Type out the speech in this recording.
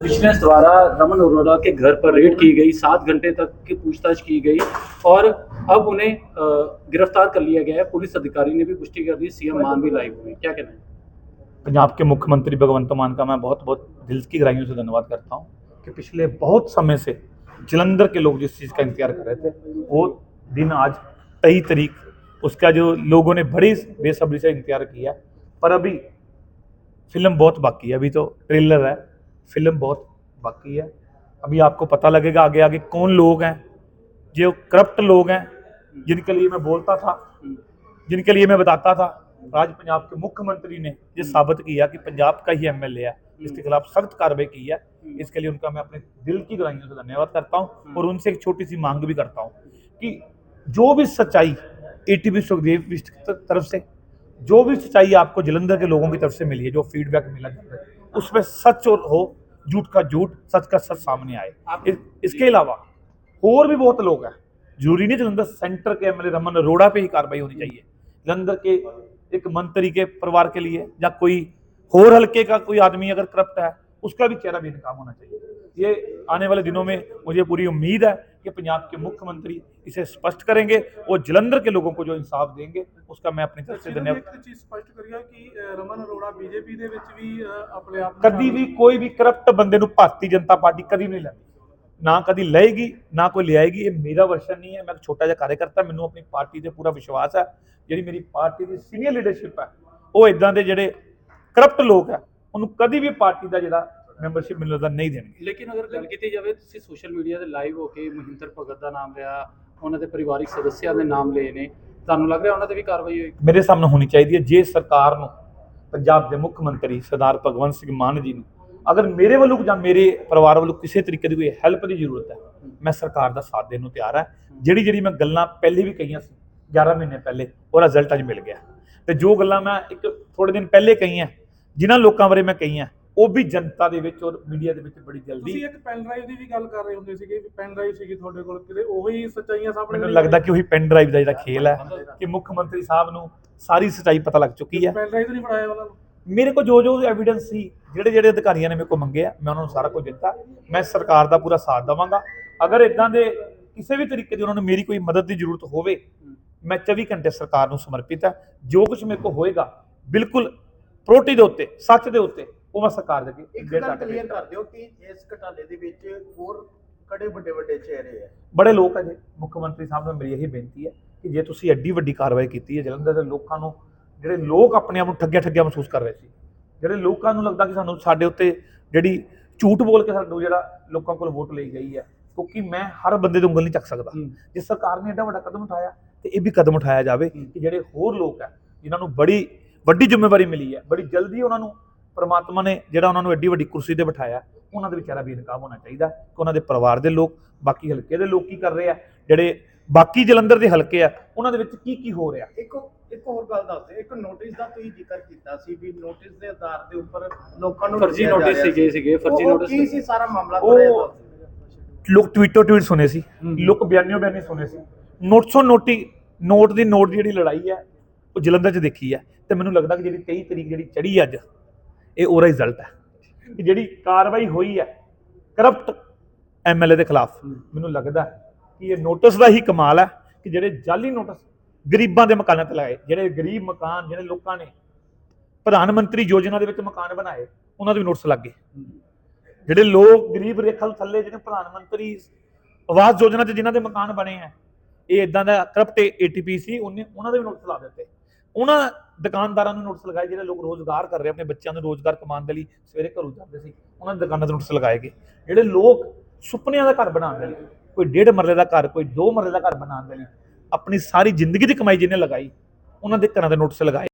Vigilance द्वारा रमन अरोड़ा के घर पर रेड की गई, सात घंटे तक की पूछताछ की गई और अब उन्हें गिरफ़्तार कर लिया गया है। पुलिस अधिकारी ने भी पुष्टि कर दी, सीएम मान भी लाइव हुए क्या कहना है? पंजाब के मुख्यमंत्री भगवंत मान का मैं बहुत बहुत दिल की गहराइयों से धन्यवाद करता हूँ कि पिछले बहुत समय से जलंधर के लोग जिस चीज़ का इंतज़ार कर रहे थे, वो दिन आज तेईस तरीक उसका जो लोगों ने बड़ी बेसब्री से इंतज़ार किया, पर अभी फ़िल्म बहुत बाकी है। अभी तो ट्रेलर है। फ़िल्म बहुत बाकी है। अभी आपको पता लगेगा आगे आगे कौन लोग हैं जो करप्ट लोग हैं, जिनके लिए मैं बोलता था, जिनके लिए मैं बताता था। आज पंजाब के मुख्यमंत्री ने ये साबित किया कि पंजाब का ही एमएलए है। इसके खिलाफ सख्त कार्रवाई की है। इसके लिए उनका मैं अपने दिल की गहराइयों से धन्यवाद करता हूँ और उनसे एक छोटी सी मांग भी करता हूँ कि जो भी सच्चाई एटीवी सुखदेव बिष्ट की तरफ़ से, जो भी सच्चाई आपको जलंधर के लोगों की तरफ़ से मिली है, जो फीडबैक मिला उसमें सच और हो झूठ का झूठ सच का सच सामने आए। इस, इसके अलावा और भी बहुत लोग हैं। ज़रूरी नहीं जलंधर सेंटर के एम एमएलए रमन अरोड़ा पे ही कार्रवाई होनी चाहिए। जलंधर के एक मंत्री के परिवार के लिए या कोई और हल्के का कोई आदमी अगर करप्ट है उसका भी चेहरा भी इनकाम होना चाहिए। ये आने वाले दिनों में मुझे पूरी उम्मीद है कि पंजाब के मुख्यमंत्री इसे स्पष्ट करेंगे और जलंधर के लोगों को ਜੋ ਇਨਸਾਫ ਦੇਣਗੇ उसका मैं अपनी तरफ से ਸਿਰਫ धन्यवाद ਇੱਕ ਚੀਜ਼ ਸਪਸ਼ਟ ਕਰੀਏ ਕਿ ਅ, ਰਮਨ ਅਰੋੜਾ ਬੀਜੇਪੀ ਦੇ ਵਿੱਚ ਵੀ ਅ, ਆਪਣੇ ਆਪ ਨੂੰ ਕਦੀ ਵੀ ਕੋਈ ਵੀ ਕਰਪਟ ਬੰਦੇ ਨੂੰ ਭਾਰਤੀ ਜਨਤਾ ਪਾਰਟੀ ਕਦੀ ਵੀ ਨਹੀਂ ਲੈਂਦੀ ਨਾ ਕਦੀ ਲਏਗੀ ਨਾ ਕੋਈ ਲਿਆਏਗੀ ਇਹ ਮੇਰਾ ਵਰਸ਼ਨ ਨਹੀਂ ਹੈ ਮੈਂ ਇੱਕ ਛੋਟਾ ਜਿਹਾ ਕਾਰਜਕਰਤਾ ਮੈਨੂੰ ਆਪਣੀ ਪਾਰਟੀ ਤੇ ਪੂਰਾ ਵਿਸ਼ਵਾਸ ਹੈ ਜਿਹੜੀ ਮੇਰੀ ਪਾਰਟੀ ਦੀ ਸੀਨੀਅਰ ਲੀਡਰਸ਼ਿਪ ਹੈ ਉਹ ਇਦਾਂ ਦੇ ਜਿਹੜੇ ਕਰਪਟ ਲੋਕ ਹੈ ਉਹਨੂੰ ਕਦੀ ਵੀ ਪਾਰਟੀ ਦਾ ਜਿਹੜਾ ਮੈਂਬਰਸ਼ਿਪ ਮਿਲਣ ਦਾ ਨਹੀਂ ਦੇਣਗੇ। ਲੇਕਿਨ ਅਗਰ ਗੱਲ ਕੀਤੀ ਜਾਵੇ ਤੁਸੀਂ ਸੋਸ਼ਲ ਮੀਡੀਆ ਤੇ ਲਾਈਵ ਹੋ ਕੇ ਮਹਿੰਦਰ ਭਗਤ ਦਾ ਨਾਮ ਲਿਆ ਉਹਨਾਂ ਦੇ ਪਰਿਵਾਰਿਕ ਸਦੱਸਿਆਂ ਦੇ ਨਾਮ ਲਏ ਨੇ ਤੁਹਾਨੂੰ ਲੱਗ ਰਿਹਾ ਉਹਨਾਂ ਤੇ ਵੀ ਕਾਰਵਾਈ ਹੋਏਗੀ? ਮੇਰੇ ਸਾਹਮਣੇ ਹੋਣੀ ਚਾਹੀਦੀ ਹੈ ਜੇ ਸਰਕਾਰ ਨੂੰ ਪੰਜਾਬ ਦੇ ਮੁੱਖ ਮੰਤਰੀ ਸਰਦਾਰ ਭਗਵੰਤ ਸਿੰਘ ਮਾਨ ਜੀ ਨੂੰ ਅਗਰ ਮੇਰੇ ਵੱਲੋਂ ਜਾਂ ਮੇਰੇ ਪਰਿਵਾਰ ਵੱਲੋਂ ਕਿਸੇ ਤਰੀਕੇ ਦੀ ਕੋਈ ਹੈਲਪ ਦੀ ਜ਼ਰੂਰਤ ਹੈ ਮੈਂ ਸਰਕਾਰ ਦਾ ਸਾਥ ਦੇਣ ਨੂੰ ਤਿਆਰ ਹਾਂ। ਜਿਹੜੀ ਜਿਹੜੀ ਮੈਂ ਗੱਲਾਂ ਪਹਿਲੇ ਵੀ ਕਹੀਆਂ ਸੀ 11 ਮਹੀਨੇ ਪਹਿਲੇ ਉਹ ਰਿਜ਼ਲਟ ਅੱਜ ਮਿਲ ਗਿਆ। ਤੇ ਜੋ ਗੱਲਾਂ ਮੈਂ ਇੱਕ ਥੋੜੇ ਦਿਨ ਪਹਿਲੇ ਕਹੀਆਂ ਜਿਨ੍ਹਾਂ ਲੋਕਾਂ ਬਾਰੇ ਮੈਂ ਕਹੀਆਂ ਉਹ ਵੀ ਜਨਤਾ ਦੇ ਵਿੱਚ ਔਰ ਮੀਡੀਆ ਦੇ ਵਿੱਚ ਬੜੀ ਤੁਸੀਂ ਜਲਦੀ ਇੱਕ ਪੈਨ ਡਰਾਈਵ ਦੀ ਵੀ ਗੱਲ ਕਰ ਰਹੇ ਹੁੰਦੇ ਸੀਗੇ ਵੀ ਪੈਨ ਡਰਾਈਵ ਸੀਗੀ ਤੁਹਾਡੇ ਕੋਲ ਕਿਤੇ ਉਹੀ ਸੱਚਾਈਆਂ ਸਾਹਮਣੇ ਮੈਨੂੰ ਲੱਗਦਾ ਕਿ ਉਹੀ ਪੈਨ ਡਰਾਈਵ ਦਾ ਜਿਹੜਾ ਖੇਲ ਹੈ ਕਿ ਮੁੱਖ ਮੰਤਰੀ ਸਾਹਿਬ ਨੂੰ ਸਾਰੀ ਸੱਚਾਈ ਪਤਾ ਲੱਗ ਚੁੱਕੀ ਹੈ। ਪੈਨ ਡਰਾਈਵ ਨਹੀਂ ਫੜਾਇਆ ਉਹਨਾਂ ਨੂੰ। ਮੇਰੇ ਕੋਲ ਜੋ ਜੋ ਐਵੀਡੈਂਸ ਸੀ ਜਿਹੜੇ ਜਿਹੜੇ ਅਧਿਕਾਰੀਆਂ ਨੇ ਮੇਰੇ ਕੋਲ ਮੰਗੇ ਆ ਮੈਂ ਉਹਨਾਂ ਨੂੰ ਸਾਰਾ ਕੁਝ ਦਿੱਤਾ। ਮੈਂ ਸਰਕਾਰ ਦਾ ਪੂਰਾ ਸਾਥ ਦੇਵਾਂਗਾ। ਅਗਰ ਇਦਾਂ ਦੇ ਕਿਸੇ ਵੀ ਤਰੀਕੇ ਦੀ ਉਹਨਾਂ ਨੂੰ ਮੇਰੀ ਕੋਈ ਮਦਦ ਦੀ ਜ਼ਰੂਰਤ ਹੋਵੇ ਮੈਂ 24 ਘੰਟੇ ਸਰਕਾਰ ਨੂੰ ਸਮਰਪਿਤ ਹਾਂ। ਜੋ ਕੁਝ ਮੇਰੇ ਕੋਲ ਹੋਏਗਾ ਬਿਲਕੁਲ ਪ੍ਰੋਟੀ ਦੇ ਉੱਤੇ ਸੱਚ ਦੇ ਉੱਤੇ ਉਹ ਮੈਂ ਸਰਕਾਰ ਦੇ ਅੱਗੇ ਇੱਕ ਗੱਲ ਕੇ ਕਲੀਅਰ ਕਰ ਦਿਓ ਕਿ ਇਸ ਘਟਾਲੇ ਦੇ ਵਿੱਚ ਹੋਰ ਕੜੇ ਵੱਡੇ ਵੱਡੇ ਚਿਹਰੇ ਆ? ਬੜੇ ਲੋਕ ਹੈ ਜੀ। ਮੁੱਖ ਮੰਤਰੀ ਸਾਹਿਬ ਨੂੰ ਮੇਰੀ ਇਹੀ ਬੇਨਤੀ ਹੈ ਕਿ ਜੇ ਤੁਸੀਂ ਐਡੀ ਵੱਡੀ ਕਾਰਵਾਈ ਕੀਤੀ ਹੈ ਜਲੰਧਰ ਦੇ ਲੋਕਾਂ ਨੂੰ ਜਿਹੜੇ ਲੋਕ ਆਪਣੇ ਆਪ ਨੂੰ ਠੱਗਿਆ ਠੱਗਿਆ ਮਹਿਸੂਸ ਕਰ ਰਹੇ ਸੀ ਜਿਹੜੇ ਲੋਕਾਂ ਨੂੰ ਲੱਗਦਾ ਕਿ ਸਾਨੂੰ ਸਾਡੇ ਉੱਤੇ ਜਿਹੜੀ ਝੂਠ ਬੋਲ ਕੇ ਸਾਨੂੰ ਜਿਹੜਾ ਲੋਕਾਂ ਕੋਲ ਵੋਟ ਲਈ ਗਈ ਹੈ ਕਿਉਂਕਿ ਮੈਂ ਹਰ ਬੰਦੇ ਦੀ ਉਂਗਲ ਨਹੀਂ ਚੱਕ ਸਕਦਾ। ਜੇ ਸਰਕਾਰ ਨੇ ਐਡਾ ਵੱਡਾ ਕਦਮ ਉਠਾਇਆ ਤੇ ਇਹ ਵੀ ਕਦਮ ਉਠਾਇਆ ਜਾਵੇ ਕਿ ਜਿਹੜੇ ਹੋਰ ਲੋਕ ਹੈ ਜਿਨ੍ਹਾਂ ਨੂੰ ਬੜੀ ਵੱਡੀ ਜ਼ਿੰਮੇਵਾਰੀ ਮਿਲੀ ਹੈ ਬੜੀ ਜਲਦੀ ਉਹਨਾਂ ਨੂੰ ਪ੍ਰਮਾਤਮਾ ਨੇ ਜਿਹੜਾ ਉਹਨਾਂ ਨੂੰ ਐਡੀ ਵੱਡੀ ਕੁਰਸੀ ਤੇ ਬਿਠਾਇਆ ਉਹਨਾਂ ਦੇ ਵਿਚਾਰਾ ਵੀ ਇਨਕਾਮ ਹੋਣਾ ਚਾਹੀਦਾ ਕਿ ਉਹਨਾਂ ਦੇ ਪਰਿਵਾਰ ਦੇ ਲੋਕ ਬਾਕੀ ਹਲਕੇ ਦੇ ਲੋਕ ਕੀ ਕਰ ਰਹੇ ਆ ਜਿਹੜੇ ਬਾਕੀ ਜਲੰਧਰ ਦੇ ਹਲਕੇ ਆ ਉਹਨਾਂ ਦੇ ਵਿੱਚ ਕੀ ਕੀ ਹੋ ਰਿਹਾ ਇੱਕ ਇੱਕ ਹੋਰ ਗੱਲ ਦੱਸ ਇੱਕ ਨੋਟਿਸ ਦਾ ਤੁਸੀਂ ਜ਼ਿਕਰ ਕੀਤਾ ਸੀ ਵੀ ਨੋਟਿਸ ਦੇ ਆਧਾਰ ਦੇ ਉੱਪਰ ਲੋਕਾਂ ਨੂੰ ਫਰਜ਼ੀ ਨੋਟਿਸ ਸੀਗੇ ਸੀਗੇ ਫਰਜ਼ੀ ਨੋਟਿਸ ਕੀ ਸੀ ਸਾਰਾ ਮਾਮਲਾ ਉਹ-। ਲੋਕ ਟਵੀਟੋ ਟਵੀਟ ਸੁਣੇ ਸੀ। ਲੋਕ ਬਿਆਨਿਓ ਬਿਆਨੀ ਸੁਣੇ ਸੀ ਨੋਟਸੋ ਨੋਟੀ ਨੋਟ ਦੀ ਨੋਟ ਦੀ ਜਿਹੜੀ ਲੜਾਈ ਹੈ ਉਹ ਜਲੰਧਰ 'ਚ ਦੇਖੀ ਹੈ ਤੇ ਮੈਨੂੰ ਲੱਗਦਾ ਕਿ ਜਿਹੜੀ 23 ਤਰੀਕ ਜਿਹੜੀ ਚੜੀ ਅੱਜ ਇਹ ਉਹਦਾ ਰਿਜ਼ਲਟ ਹੈ। ਕਿ ਜਿਹੜੀ ਕਾਰਵਾਈ ਹੋਈ ਹੈ ਕਰਪਟ ਐਮਐਲਏ ਦੇ ਖਿਲਾਫ ਮੈਨੂੰ ਲੱਗਦਾ ਕਿ ਇਹ ਨੋਟਿਸ ਦਾ ਹੀ ਕਮਾਲ ਹੈ ਕਿ ਜਿਹੜੇ ਜਾਲੀ ਨੋਟਿਸ ਗਰੀਬਾਂ ਦੇ ਮਕਾਨਾਂ ਤੇ ਲਾਏ ਜਿਹੜੇ ਗਰੀਬ ਮਕਾਨ ਜਿਹੜੇ ਲੋਕਾਂ ਨੇ ਪ੍ਰਧਾਨ ਮੰਤਰੀ ਯੋਜਨਾ ਦੇ ਵਿੱਚ ਮਕਾਨ ਬਣਾਏ ਉਹਨਾਂ ਦੇ ਵੀ ਨੋਟਿਸ ਲੱਗ ਗਏ। ਜਿਹੜੇ ਲੋਕ ਗਰੀਬ ਰੇਖਾ ਤੋਂ ਥੱਲੇ ਜਿਹੜੇ ਪ੍ਰਧਾਨ ਮੰਤਰੀ ਆਵਾਸ ਯੋਜਨਾ 'ਚ ਜਿਨ੍ਹਾਂ ਦੇ ਮਕਾਨ ਬਣੇ ਆ ਇਹ ਇਦਾਂ ਦਾ ਕਰਪਟ ਏਟੀਪੀ ਸੀ ਉਹਨੇ ਉਹਨਾਂ ਦੇ ਵੀ ਨੋਟਿਸ ਲਾ ਦਿੱਤੇ। ਉਹਨਾਂ ਦੁਕਾਨਦਾਰਾਂ ਨੂੰ ਨੋਟਿਸ ਲਗਾਏ ਜਿਹੜੇ ਲੋਕ ਰੋਜ਼ਗਾਰ ਕਰ ਰਹੇ ਆਪਣੇ ਬੱਚਿਆਂ ਨੂੰ ਰੋਜ਼ਗਾਰ ਕਮਾਉਣ ਦੇ ਲਈ ਸਵੇਰੇ ਘਰੋਂ ਜਾਂਦੇ ਸੀ, ਉਹਨਾਂ ਦੇ ਦੁਕਾਨਾਂ ਤੇ ਨੋਟਿਸ ਲਗਾਏ ਗਏ। ਜਿਹੜੇ ਲੋਕ ਸੁਪਨਿਆਂ ਦਾ ਘਰ ਬਣਾਉਣ ਦੇ ਲਈ, ਕੋਈ ਡੇਢ ਮਰਲੇ ਦਾ ਘਰ, ਕੋਈ ਦੋ ਮਰਲੇ ਦਾ ਘਰ ਬਣਾਉਣ ਦੇ ਲਈ, ਆਪਣੀ ਸਾਰੀ ਜ਼ਿੰਦਗੀ ਦੀ ਕਮਾਈ ਜਿਹਨੇ ਲਗਾਈ, ਉਹਨਾਂ ਦੇ ਘਰਾਂ ਦੇ ਨੋਟਿਸ ਲਗਾਏ।